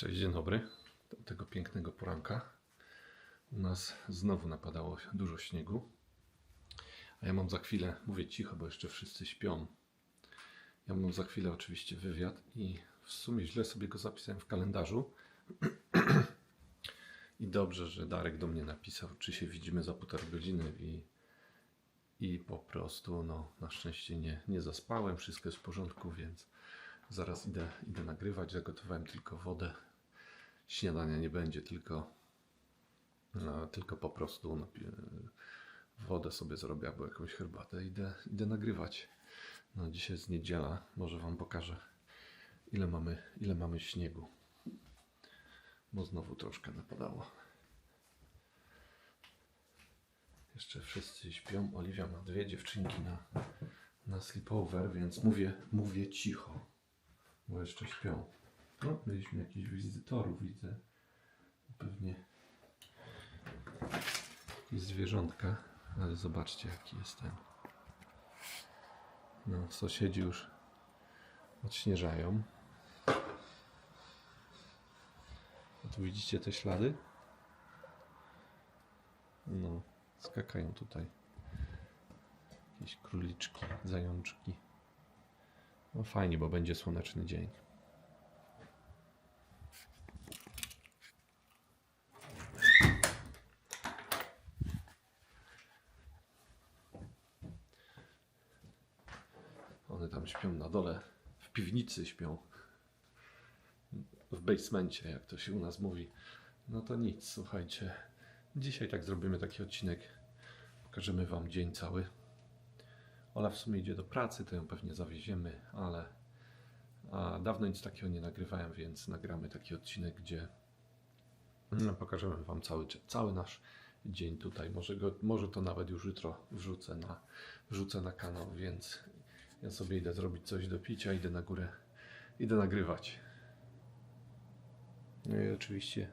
Cześć, dzień dobry. Tego pięknego poranka. U nas znowu napadało dużo śniegu. A ja mam za chwilę, mówię cicho, bo jeszcze wszyscy śpią. Ja mam za chwilę oczywiście wywiad i w sumie źle sobie go zapisałem w kalendarzu. I dobrze, że Darek do mnie napisał, czy się widzimy za półtorej godziny i, i po prostu, no, na szczęście nie, nie zaspałem, wszystko jest w porządku, więc zaraz idę, idę nagrywać. Zagotowałem tylko wodę. Śniadania nie będzie, tylko, no, tylko po prostu wodę sobie zrobię albo jakąś herbatę. Idę, idę nagrywać. No, dzisiaj jest niedziela, może Wam pokażę ile mamy, ile mamy śniegu. Bo znowu troszkę napadało. Jeszcze wszyscy śpią. Oliwia ma dwie dziewczynki na, na sleepover, więc mówię, mówię cicho, bo jeszcze śpią. No, mieliśmy jakichś wizytorów, widzę. Pewnie jakieś zwierzątka, ale zobaczcie jaki jest ten. No, sąsiedzi już odśnieżają. A tu widzicie te ślady? No, skakają tutaj. Jakieś króliczki, zajączki. No fajnie, bo będzie słoneczny dzień. One tam śpią na dole, w piwnicy śpią. W basemencie, jak to się u nas mówi. No to nic, słuchajcie. Dzisiaj tak zrobimy taki odcinek. Pokażemy Wam dzień cały. Ola w sumie idzie do pracy, to ją pewnie zawieziemy, ale a dawno nic takiego nie nagrywałem, więc nagramy taki odcinek, gdzie no, pokażemy Wam cały, cały nasz dzień tutaj. Może, go, może to nawet już jutro wrzucę na, wrzucę na kanał, więc ja sobie idę zrobić coś do picia, idę na górę, idę nagrywać. No i oczywiście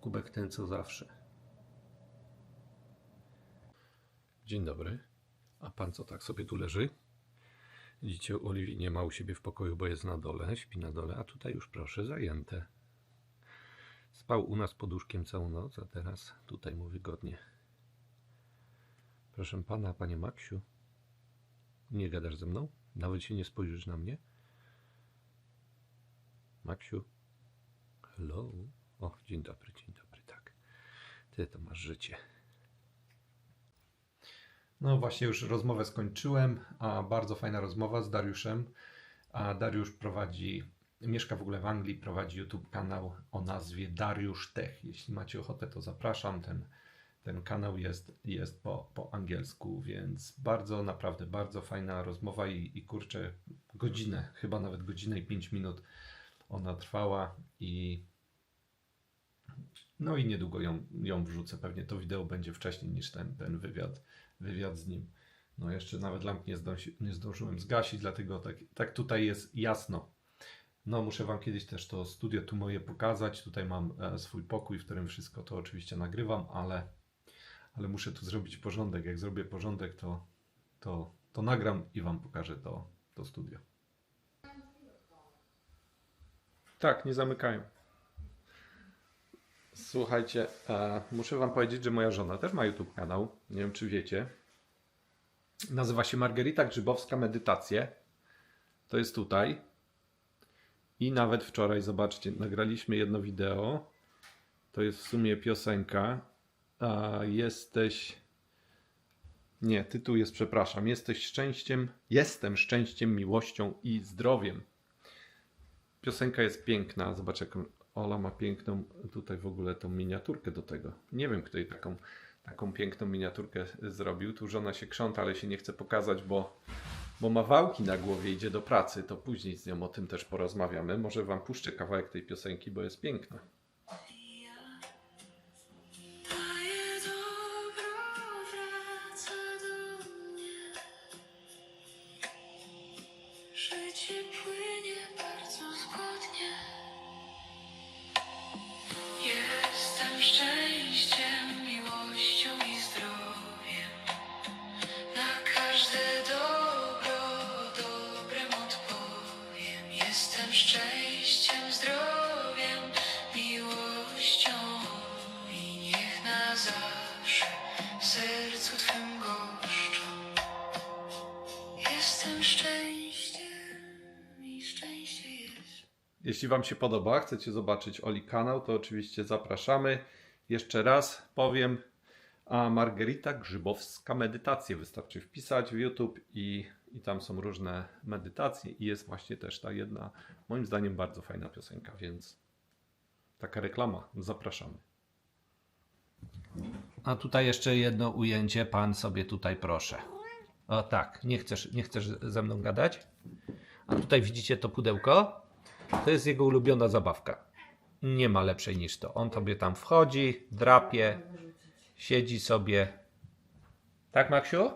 kubek ten co zawsze. Dzień dobry. A pan co tak sobie tu leży? Widzicie, Oliwii nie ma u siebie w pokoju, bo jest na dole, śpi na dole, a tutaj już proszę, zajęte. Spał u nas pod łóżkiem całą noc, a teraz tutaj mu wygodnie. Proszę pana, panie Maksiu, nie gadasz ze mną? Nawet się nie spojrzysz na mnie? Maksiu? Hello? O, dzień dobry, dzień dobry, tak. Ty to masz życie. No właśnie już rozmowę skończyłem, a bardzo fajna rozmowa z Dariuszem. A Dariusz prowadzi, mieszka w ogóle w Anglii, prowadzi YouTube kanał o nazwie Dariusz Tech. Jeśli macie ochotę, to zapraszam. Ten, ten kanał jest, jest po, po angielsku, więc bardzo, naprawdę bardzo fajna rozmowa i, i kurczę, godzinę, chyba nawet godzinę i 5 minut ona trwała i no i niedługo ją, ją wrzucę. Pewnie to wideo będzie wcześniej niż ten, ten wywiad, wywiad z nim. No jeszcze nawet lamp nie, zdąsi, nie zdążyłem zgasić, dlatego tak, tak tutaj jest jasno. No muszę Wam kiedyś też to studio tu moje pokazać. Tutaj mam e, swój pokój, w którym wszystko to oczywiście nagrywam, ale, ale muszę tu zrobić porządek. Jak zrobię porządek, to, to, to nagram i Wam pokażę to, to studio. Tak, nie zamykają. Słuchajcie, e, muszę Wam powiedzieć, że moja żona też ma YouTube kanał. Nie wiem, czy wiecie. Nazywa się Margarita Grzybowska Medytacje. To jest tutaj. I nawet wczoraj, zobaczcie, nagraliśmy jedno wideo. To jest w sumie piosenka. A, jesteś. Nie, tytuł jest, przepraszam. Jesteś szczęściem. Jestem szczęściem, miłością i zdrowiem. Piosenka jest piękna. Zobacz, jaką Ola ma piękną tutaj w ogóle tą miniaturkę do tego. Nie wiem, kto jej taką, taką piękną miniaturkę zrobił. Tu żona się krząta, ale się nie chce pokazać, bo, bo ma wałki na głowie, idzie do pracy. To później z nią o tym też porozmawiamy. Może wam puszczę kawałek tej piosenki, bo jest piękna. w sercu Twym goszczą. Jestem szczęściem i szczęście jest. Jeśli Wam się podoba, chcecie zobaczyć Oli kanał, to oczywiście zapraszamy. Jeszcze raz powiem, a Margarita Grzybowska medytacje wystarczy wpisać w YouTube i, i tam są różne medytacje i jest właśnie też ta jedna, moim zdaniem bardzo fajna piosenka, więc taka reklama, zapraszamy. A tutaj jeszcze jedno ujęcie, pan sobie tutaj proszę. O tak, nie chcesz, nie chcesz ze mną gadać? A tutaj widzicie to pudełko? To jest jego ulubiona zabawka. Nie ma lepszej niż to. On tobie tam wchodzi, drapie, siedzi sobie. Tak, Maksiu?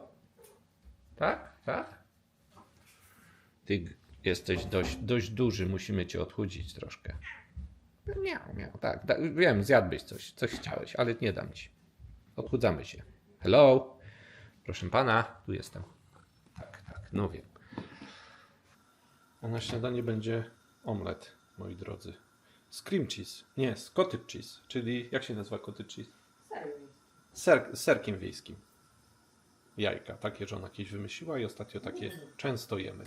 Tak? Tak? Ty jesteś dość, dość duży, musimy cię odchudzić troszkę. Miał, miał, tak. Da, wiem, zjadłbyś coś, coś chciałeś, ale nie dam ci. Odchudzamy się. Hello? Proszę pana, tu jestem. Tak, tak, no wiem. A na śniadanie będzie omlet, moi drodzy. Z cream cheese. Nie, z cottage cheese. Czyli jak się nazywa cottage cheese? Ser, z serkiem wiejskim. Jajka. Takie żona kiedyś wymyśliła i ostatnio takie często jemy.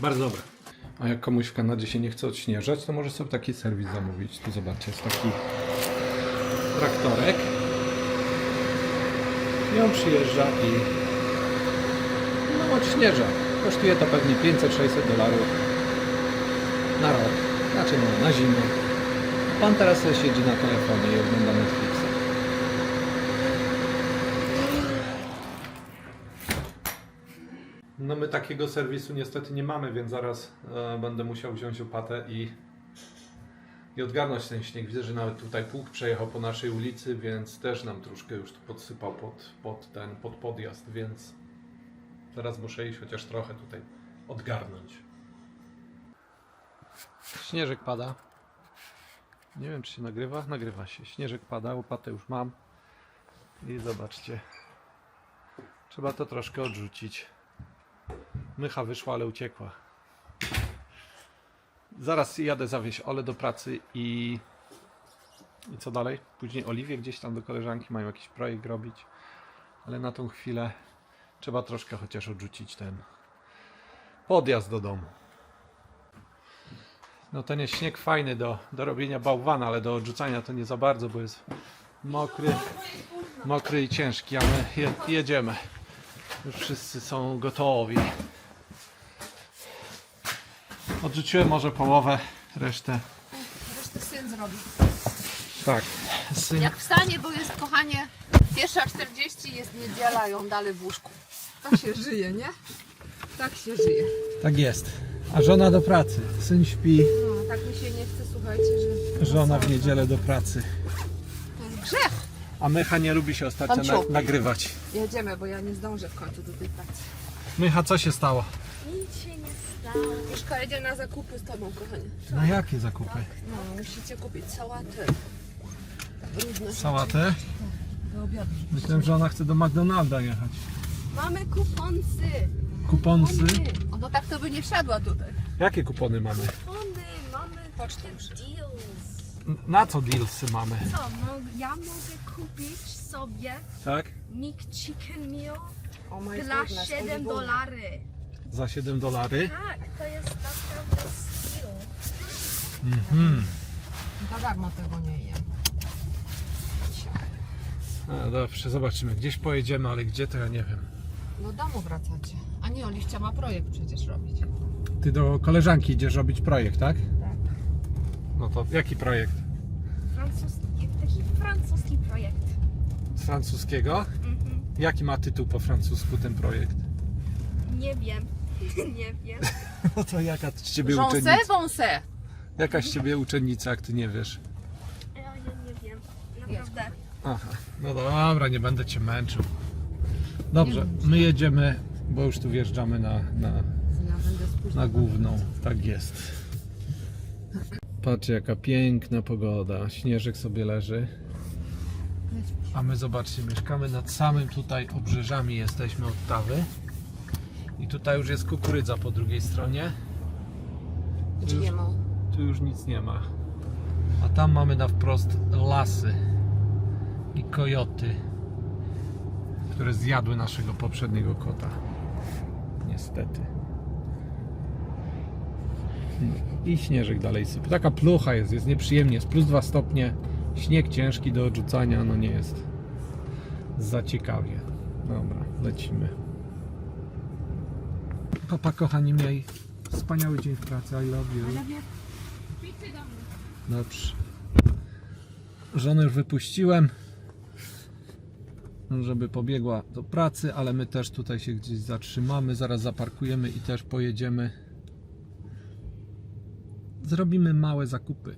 Bardzo dobre. A jak komuś w Kanadzie się nie chce odśnieżać, to może sobie taki serwis zamówić. Tu zobaczcie, jest taki traktorek. I on przyjeżdża i no, odśnieża. Kosztuje to pewnie 500-600 dolarów na rok. Znaczy no, na zimę. Pan teraz siedzi na telefonie i ogląda Netflixa. No my takiego serwisu niestety nie mamy, więc zaraz e, będę musiał wziąć łopatę i, i odgarnąć ten śnieg. Widzę, że nawet tutaj pług przejechał po naszej ulicy, więc też nam troszkę już tu podsypał pod, pod ten, pod podjazd, więc teraz muszę iść chociaż trochę tutaj odgarnąć. Śnieżek pada. Nie wiem, czy się nagrywa. Nagrywa się. Śnieżek pada, łopatę już mam. I zobaczcie. Trzeba to troszkę odrzucić. Mycha wyszła, ale uciekła. Zaraz jadę zawieźć Ole do pracy i... I co dalej? Później Oliwię gdzieś tam do koleżanki mają jakiś projekt robić. Ale na tą chwilę trzeba troszkę chociaż odrzucić ten podjazd do domu. No ten jest śnieg fajny do, do robienia bałwana, ale do odrzucania to nie za bardzo, bo jest mokry, mokry i ciężki, a my je, jedziemy. Już wszyscy są gotowi. Odrzuciłem może połowę, resztę. Resztę syn zrobi. Tak. Syn. Jak wstanie, bo jest kochanie pierwsza 40 jest niedziela on dalej w łóżku. Tak się żyje, nie? Tak się żyje. Tak jest. A żona do pracy. Syn śpi, No, tak mi się nie chce, słuchajcie, że... żona w niedzielę do pracy. To jest grzech! A Mycha nie lubi się ostatnio na, nagrywać. Jedziemy, bo ja nie zdążę w końcu do tej pracy. Mycha, co się stało? Nic się nie stało. Mieszka jedzie na zakupy z tobą, kochanie. No jakie zakupy? No, musicie kupić sałatę. Różne Sałatę? do obiadu. Myślałem, że ona chce do McDonalda jechać. Mamy kuponsy. Kuponsy? O, no tak to by nie wszedła tutaj. Jakie kupony mamy? Kupony, mamy Pocztą deals. Na co dealsy mamy? Co, no, ja mogę kupić sobie Tak? McChicken Meal O my dla 7 dolary. Za 7 dolary? Tak, to jest naprawdę steal. Mhm. Za darmo tego nie jem. No dobrze, zobaczymy. Gdzieś pojedziemy, ale gdzie to ja nie wiem. Do domu wracacie. A nie, Oliwcia ma projekt przecież robić. Ty do koleżanki idziesz robić projekt, tak? Tak. No to jaki projekt? Francuski, taki francuski projekt. Z francuskiego? Mhm. Jaki ma tytuł po francusku ten projekt? Nie wiem. nie wiem. No to jaka z ciebie Wąsę, uczennica? wąsę! Jaka z ciebie uczennica, jak ty nie wiesz? Ja nie wiem. Naprawdę. Aha, no dobra, nie będę cię męczył. Dobrze, my jedziemy, bo już tu wjeżdżamy na, na, Ja będę spóźniona. na główną. Tak jest. Patrz jaka piękna pogoda. Śnieżek sobie leży. A my zobaczcie, mieszkamy nad samym tutaj obrzeżami jesteśmy od Tawy. I tutaj już jest kukurydza po drugiej stronie. Nie ma? Tu już nic nie ma. A tam mamy na wprost lasy i kojoty, które zjadły naszego poprzedniego kota. Niestety. I śnieżek dalej sypie. Taka plucha jest, jest nieprzyjemnie. Jest plus 2 stopnie. Śnieg ciężki do odrzucania, no nie jest za ciekawie. Dobra, lecimy. Papa kochani, miej wspaniały dzień w pracy. I love you. Dobrze. Żonę już wypuściłem, żeby pobiegła do pracy, ale my też tutaj się gdzieś zatrzymamy. Zaraz zaparkujemy i też pojedziemy. Zrobimy małe zakupy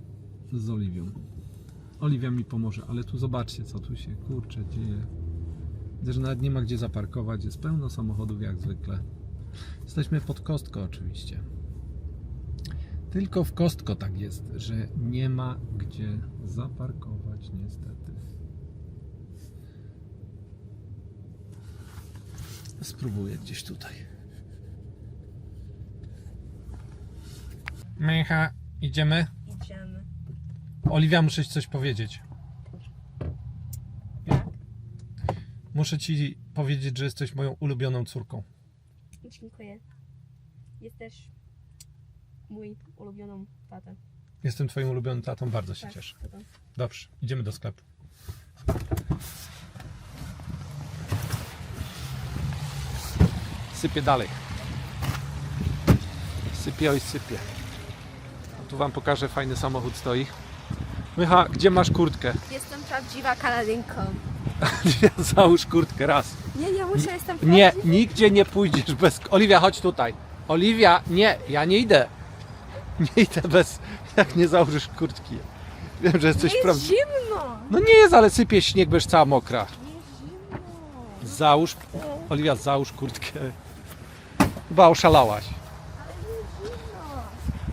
z Oliwią. Oliwia mi pomoże, ale tu zobaczcie, co tu się kurczę dzieje. Że nawet nie ma gdzie zaparkować. Jest pełno samochodów jak zwykle. Jesteśmy pod kostką oczywiście. Tylko w Kostko tak jest, że nie ma gdzie zaparkować niestety. Spróbuję gdzieś tutaj. Mecha, idziemy? Idziemy. Oliwia, muszę ci coś powiedzieć. Muszę ci powiedzieć, że jesteś moją ulubioną córką. Dziękuję. Jesteś mój ulubioną tatę. Jestem twoim ulubionym tatą, bardzo się Tak, cieszę. Dobrze, idziemy do sklepu. Sypię dalej. Sypię, oj sypię. A tu wam pokażę, fajny samochód stoi. Mycha, gdzie masz kurtkę? Jestem prawdziwa Kanadynką. Załóż kurtkę raz. Muszę, jestem Nie, nigdzie nie pójdziesz bez... Oliwia, chodź tutaj. Oliwia, nie, ja nie idę. Nie idę bez... Jak nie założysz kurtki. Wiem, że jesteś Jest prawdziwy. zimno. No nie jest, ale sypie śnieg, będziesz cała mokra. Załóż, Oliwia, załóż kurtkę. Chyba oszalałaś. Ale jest zimno.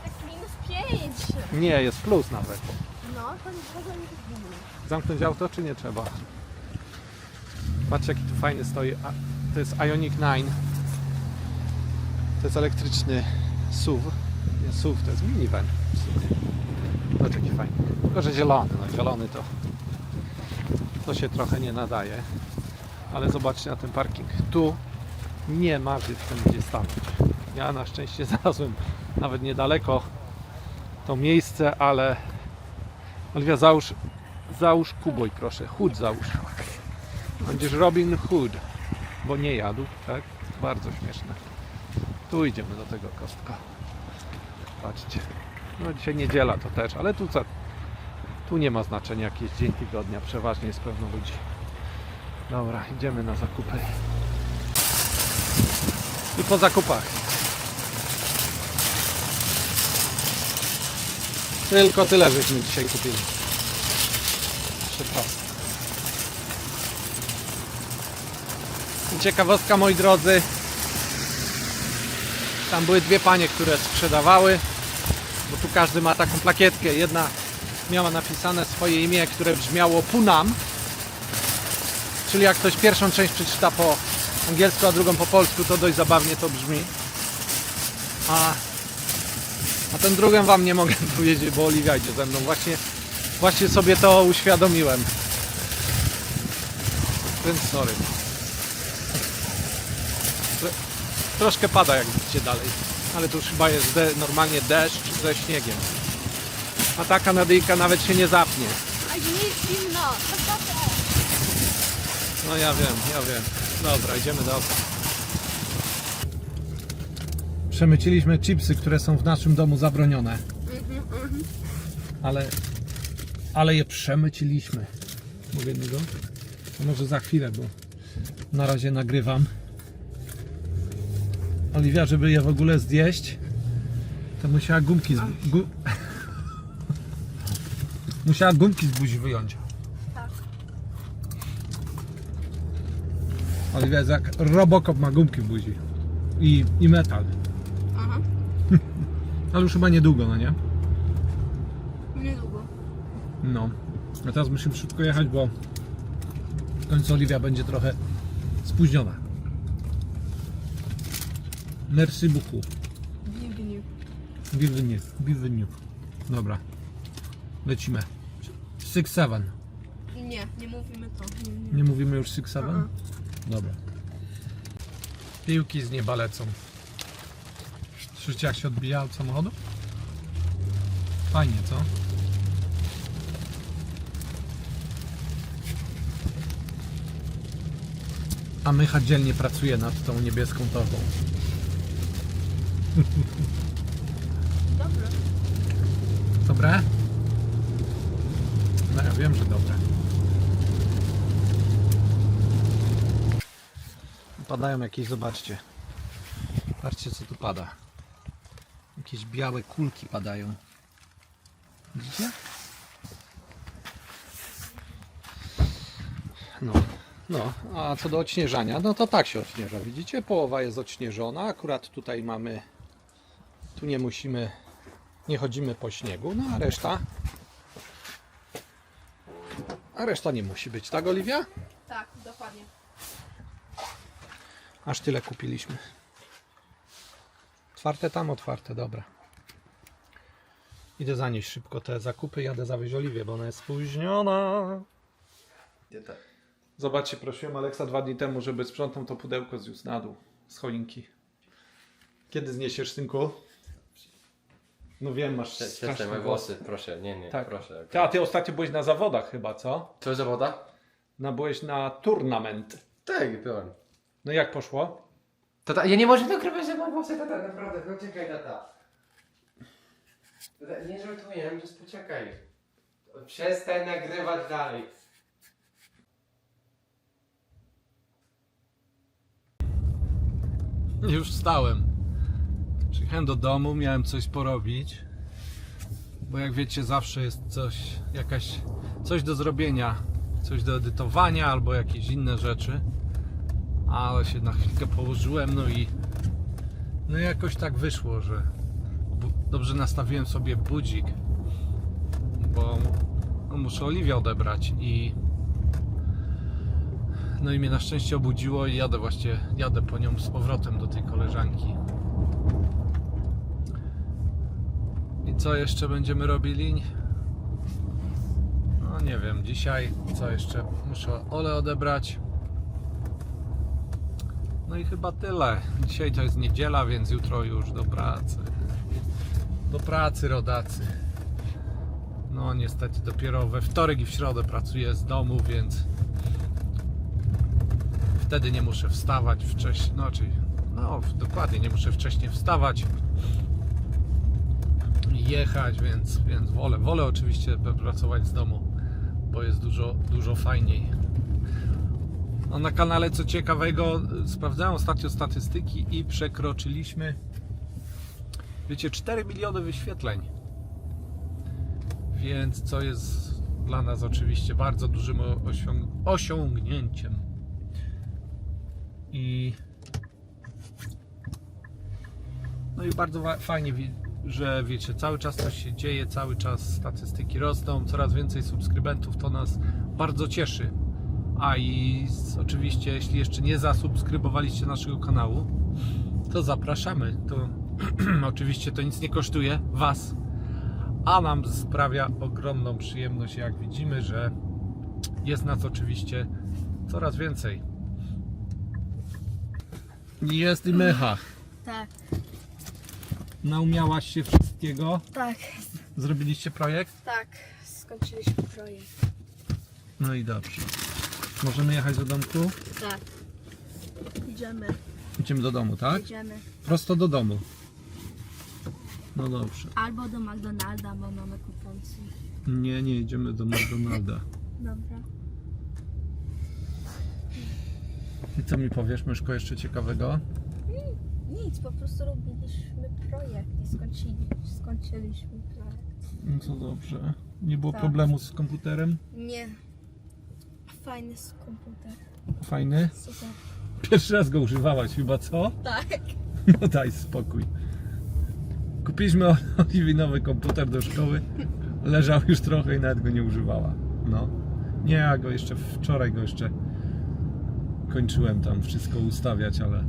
Tak minus pięć. Nie, jest plus nawet. No, to nie zimno. Zamknąć auto, czy nie trzeba? Patrzcie, jaki tu fajny stoi. To jest Ioniq 9. To jest elektryczny SUV. Nie SUV, to jest minivan. sumie. Zobacz, jaki fajny. Tylko, że zielony. No zielony to, to się trochę nie nadaje. Ale zobaczcie na ten parking. Tu nie ma żywcem gdzie stanąć. Ja na szczęście znalazłem nawet niedaleko to miejsce, ale Oliwia, załóż, załóż kuboj proszę, Hood załóż. Będziesz Robin Hood, bo nie jadł, tak? Bardzo śmieszne. Tu idziemy do tego kostka. Patrzcie. No dzisiaj niedziela to też, ale tu co? Tu nie ma znaczenia jaki jest dzień tygodnia, przeważnie jest pełno ludzi. Dobra, idziemy na zakupy. I po zakupach. Tylko tyle żeśmy dzisiaj kupili. Przepraszam. Ciekawostka moi drodzy. Tam były dwie panie, które sprzedawały, bo tu każdy ma taką plakietkę. Jedna miała napisane swoje imię, które brzmiało Punam. Czyli jak ktoś pierwszą część przeczyta po angielsku, a drugą po polsku, to dość zabawnie to brzmi. A a ten drugą wam nie mogę powiedzieć, bo Oliwia idzie ze mną. Właśnie, właśnie sobie to uświadomiłem. Więc sorry. Troszkę pada jak widzicie dalej. Ale to już chyba jest de, normalnie deszcz ze śniegiem. A ta Kanadyjka nawet się nie zapnie. A nie jest zimno. Naprawdę. No ja wiem, ja wiem. Dobra, idziemy do auta. Przemyciliśmy chipsy, które są w naszym domu zabronione. Ale, ale je przemyciliśmy. Mogę jednego? To może za chwilę, bo na razie nagrywam. Oliwia, żeby je w ogóle zjeść, to musiała gumki z, gu... musiała gumki z buzi wyjąć. Tak. Oliwia jest jak Robocop ma gumki w buzi. I, i metal. Aha. Ale już chyba niedługo, no nie? Niedługo. No. A teraz musimy szybko jechać, bo końcu Oliwia będzie trochę spóźniona. Merci beaucoup. Bienvenue. Bienvenue. Bienvenue. Dobra. Lecimy. Six Seven. Nie, nie mówimy to. Nie, nie. Nie mówimy już Six Seven? Dobra. Piłki z nieba lecą. Słyszycie jak się odbija od samochodu? Fajnie, co? A Mycha dzielnie pracuje nad tą niebieską torbą. Dobrze. Dobre? No ja wiem, że dobre. Padają jakieś, zobaczcie. Patrzcie co tu pada. Jakieś białe kulki padają. Widzicie? No, no, a co do odśnieżania, no to tak się odśnieża. Widzicie? Połowa jest odśnieżona. Akurat tutaj mamy, tu nie musimy nie chodzimy po śniegu, no a reszta. A reszta nie musi być, tak Oliwia? Tak, dokładnie. Aż tyle kupiliśmy. Otwarte tam, otwarte, dobra. Idę zanieść szybko te zakupy, jadę zawieźć Oliwię, bo ona jest spóźniona. Zobaczcie, prosiłem Aleksa dwa dni temu, żeby sprzątał to pudełko zniósł na dół z choinki. Kiedy zniesiesz, synku? No wiem, masz Przeczytaj straszne moje włosy. włosy, proszę, nie, nie, Tak. proszę. Ty, a ty ostatnio byłeś na zawodach chyba, co? Co za woda? No byłeś na turnament. Tak, byłem. No jak poszło? Tata, ja nie mogę nagrywać za moje włosy, tata, naprawdę, poczekaj, tata. Tata, nie żartuję, just poczekaj. Przestań nagrywać dalej. Już wstałem. Przyjechałem do domu, miałem coś porobić. Bo jak wiecie, zawsze jest coś, jakaś, coś do zrobienia, coś do edytowania albo jakieś inne rzeczy. Ale się na chwilkę położyłem, no i no jakoś tak wyszło, że dobrze nastawiłem sobie budzik, bo no, muszę Oliwię odebrać i no i mnie na szczęście obudziło i jadę właśnie, jadę po nią z powrotem do tej koleżanki. I co jeszcze będziemy robili? No nie wiem, dzisiaj co jeszcze? Muszę Ole odebrać. No i chyba tyle. Dzisiaj to jest niedziela, więc jutro już do pracy. Do pracy, rodacy. No niestety dopiero we wtorek i w środę pracuję z domu, więc wtedy nie muszę wstawać wcześniej, no czyli, no dokładnie, nie muszę wcześniej wstawać jechać, więc, więc wolę, wolę oczywiście pracować z domu, bo jest dużo, dużo fajniej. No, na kanale co ciekawego, sprawdzałem ostatnio statystyki i przekroczyliśmy, wiecie, 4 miliony wyświetleń. Więc co jest dla nas oczywiście bardzo dużym osiąg- osiągnięciem. I no i bardzo fajnie, że wiecie, cały czas coś się dzieje, cały czas statystyki rosną, coraz więcej subskrybentów, to nas bardzo cieszy. A i oczywiście, jeśli jeszcze nie zasubskrybowaliście naszego kanału, to zapraszamy. To oczywiście to nic nie kosztuje Was, a nam sprawia ogromną przyjemność, jak widzimy, że jest nas oczywiście coraz więcej. Jest i mycha. Tak, Naumiałaś się wszystkiego? tak, Zrobiliście projekt? tak. Skończyliśmy projekt. No i dobrze. Możemy jechać do domku? Tak. Idziemy, Idziemy do domu, tak? idziemy. Prosto do domu. No dobrze. Albo do McDonalda, bo mamy kuponcję. Nie, nie idziemy do McDonalda. Dobra. I co mi powiesz, Myszko, jeszcze ciekawego? Nic, po prostu robiliśmy projekt i skończyli, skończyliśmy projekt. No to dobrze. Nie było Tak. problemu z komputerem? Nie. Fajny jest komputer. Fajny? Super. Pierwszy raz go używałaś chyba, co? Tak. No daj spokój. Kupiliśmy Oliwii nowy komputer do szkoły. Leżał już trochę i nawet go nie używała. No. Nie, ja go jeszcze wczoraj go jeszcze kończyłem tam wszystko ustawiać, ale.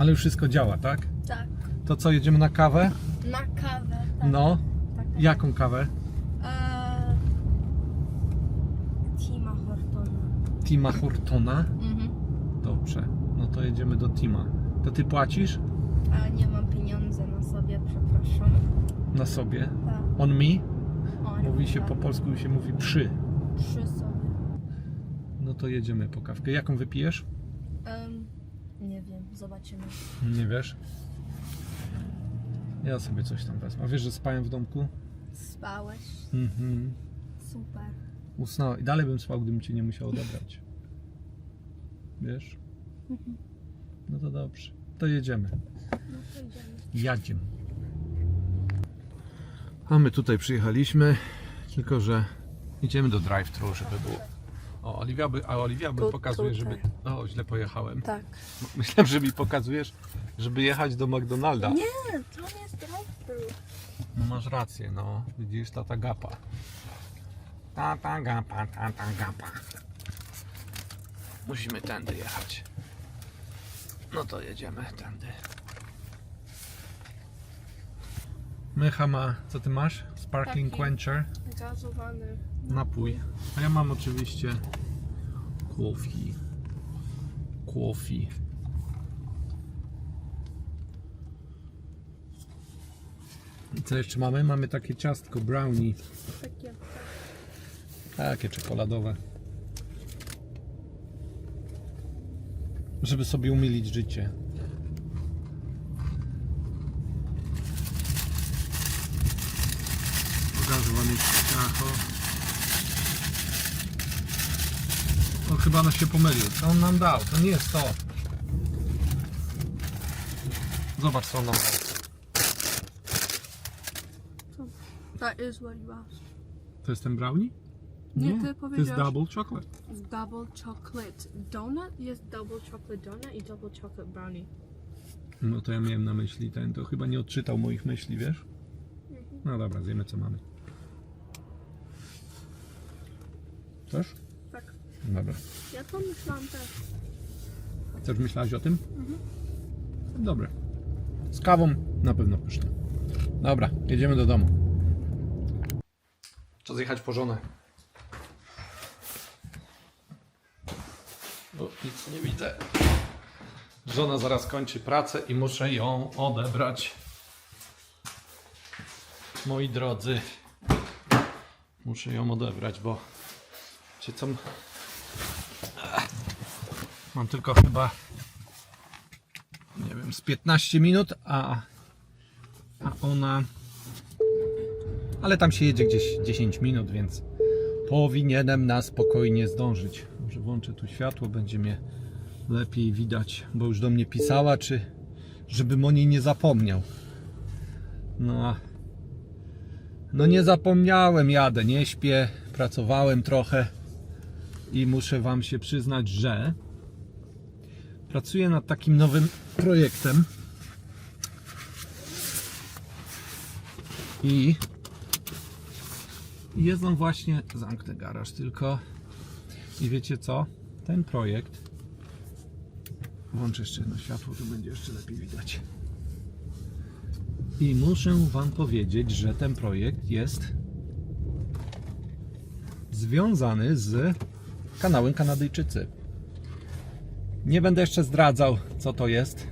Ale już wszystko działa, tak? Tak. To co, jedziemy na kawę? Na kawę. Tak. No. Tak, tak. Jaką kawę? Eee, Tima Hortona. Tima Hortona? Mhm. Dobrze. No to jedziemy do Tima. To ty płacisz? A nie mam pieniędzy na sobie, przepraszam. Na sobie. Tak. On me? O, Mówi się tak. po polsku się mówi przy. Trzy sobie. No to jedziemy po kawkę. Jaką wypijesz? Zobaczymy. Nie wiesz? Ja sobie coś tam wezmę. A wiesz, że spałem w domku? Spałeś? Mhm. Super. Usnąłem. I dalej bym spał, gdybym cię nie musiał odebrać. Wiesz? No to dobrze. To jedziemy. No to idziemy. Jadziem. A my tutaj przyjechaliśmy, tylko że idziemy do drive-thru, żeby było. O, Oliwia by, a Oliwia by Tu- pokazuje, żeby. tutaj. O, źle pojechałem. Tak. Myślałem, że mi pokazujesz, żeby jechać do McDonalda. Nie, to nie jest drive-thru. No masz rację, no. Widzisz, tata gapa. Tata gapa, tata gapa. Musimy tędy jechać. No to jedziemy tędy. Mycha ma, co ty masz? Sparkling Taki. Quencher, Gazowany. napój. A ja mam oczywiście coffee. Coffee. I co jeszcze mamy? Mamy takie ciastko brownie. Takie. Takie czekoladowe. Żeby sobie umilić życie. Pogazowany ciacho. O, chyba nas się pomylił. Co on nam dał? To nie jest to. Zobacz co on nam dał. That is what you asked. To jest ten brownie? Nie, ty to jest powiedziałeś- double chocolate. Double chocolate donut jest double chocolate donut i double chocolate brownie. No to ja miałem na myśli ten, to chyba nie odczytał moich myśli, wiesz? No dobra, zjemy co mamy. Chcesz? Tak. Dobra. Ja to myślałam też. Też myślałaś o tym? Dobre. Z kawą na pewno pyszne. Dobra, jedziemy do domu. Czas jechać po żonę. Bo nic nie widzę. Żona zaraz kończy pracę i muszę ją odebrać. Moi drodzy, muszę ją odebrać, bo cię co? Mam tylko chyba nie wiem, z 15 minut, a, a ona. Ale tam się jedzie gdzieś 10 minut, więc powinienem na spokojnie zdążyć. Może włączę tu światło, będzie mnie lepiej widać, bo już do mnie pisała, czy żebym o niej nie zapomniał. No, no nie zapomniałem, jadę, nie śpię, pracowałem trochę i muszę Wam się przyznać, że pracuję nad takim nowym projektem. I jest on właśnie. Zamknę garaż tylko. I wiecie co? Ten projekt. Włączę jeszcze jedno światło, to będzie jeszcze lepiej widać. I muszę Wam powiedzieć, że ten projekt jest związany z kanałem Kanadyjczycy. Nie będę jeszcze zdradzał, co to jest.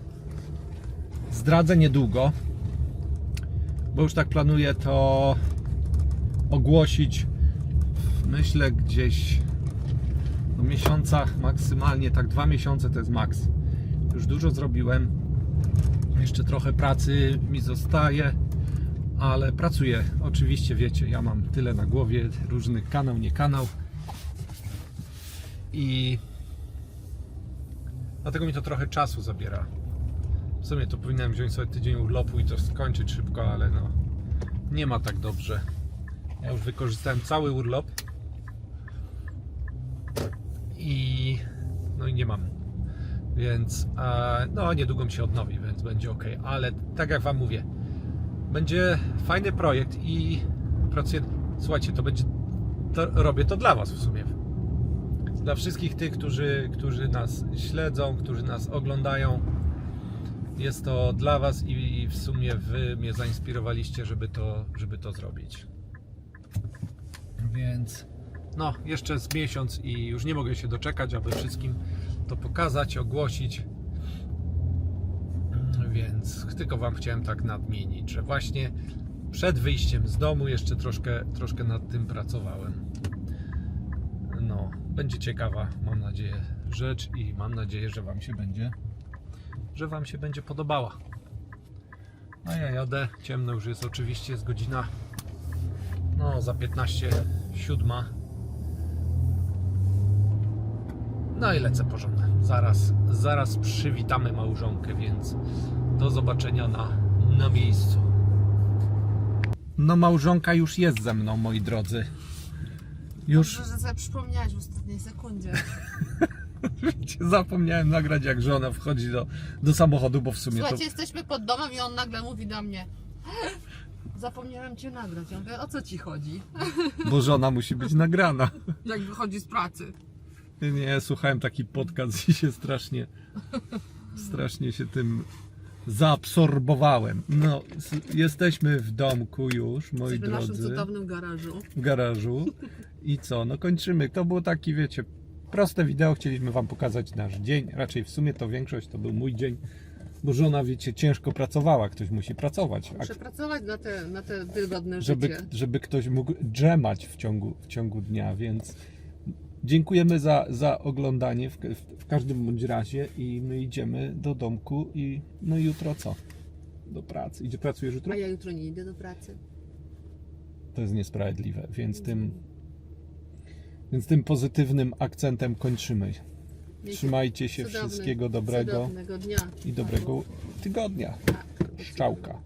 Zdradzę niedługo, bo już tak planuję to ogłosić. Myślę gdzieś do miesiąca, maksymalnie tak dwa miesiące to jest maks. Już dużo zrobiłem. Jeszcze trochę pracy mi zostaje, ale pracuję. Oczywiście wiecie, ja mam tyle na głowie, różnych kanał, nie kanał. I Dlatego mi to trochę czasu zabiera. W sumie to powinienem wziąć sobie tydzień urlopu i to skończyć szybko, ale no nie ma tak dobrze. Ja już wykorzystałem cały urlop i no i nie mam. Więc no niedługo mi się odnowi, więc będzie ok. Ale tak jak Wam mówię, będzie fajny projekt i pracuję. Słuchajcie, to będzie. To robię to dla Was w sumie. Dla wszystkich tych, którzy, którzy nas śledzą, którzy nas oglądają. Jest to dla Was i w sumie Wy mnie zainspirowaliście, żeby to, żeby to zrobić. Więc no, jeszcze z miesiąc i już nie mogę się doczekać, aby wszystkim to pokazać, ogłosić. Więc tylko Wam chciałem tak nadmienić, że właśnie przed wyjściem z domu jeszcze troszkę, troszkę nad tym pracowałem. No, będzie ciekawa, mam nadzieję, rzecz i mam nadzieję, że Wam się będzie, że Wam się będzie podobała. A ja jadę, ciemno już jest oczywiście, jest godzina no za 15 siódma. No i lecę po żonę. Zaraz, zaraz przywitamy małżonkę, więc do zobaczenia na, na miejscu. No małżonka już jest ze mną, moi drodzy. Już Dobrze, że sobie przypomniałeś w ostatniej sekundzie. zapomniałem nagrać jak żona wchodzi do, do samochodu, bo w sumie to... Słuchajcie, jesteśmy pod domem i on nagle mówi do mnie Zapomniałem cię nagrać. Ja mówię, o co ci chodzi? Bo żona musi być nagrana. Jak wychodzi z pracy. Nie, słuchałem taki podcast i się strasznie, strasznie się tym zaabsorbowałem. No, jesteśmy w domku już, moi Jesteśmy w naszym drodzy, cudownym garażu. w garażu. I co, no kończymy. To było taki, wiecie, proste wideo. Chcieliśmy Wam pokazać nasz dzień. Raczej w sumie to większość to był mój dzień, bo żona, wiecie, ciężko pracowała. Ktoś musi pracować. Muszę pracować na te, na te wygodne żeby, życie. żeby ktoś mógł drzemać w ciągu, w ciągu dnia, więc dziękujemy za, za oglądanie w, w, w każdym bądź razie i my idziemy do domku i no jutro co? Do pracy. Idzie pracujesz jutro? A ja jutro nie idę do pracy. To jest niesprawiedliwe, więc tym więc tym pozytywnym akcentem kończymy. Trzymajcie się, Cudowny- wszystkiego dobrego Cudownego dnia. i dobrego tygodnia. Tak, Szczałka.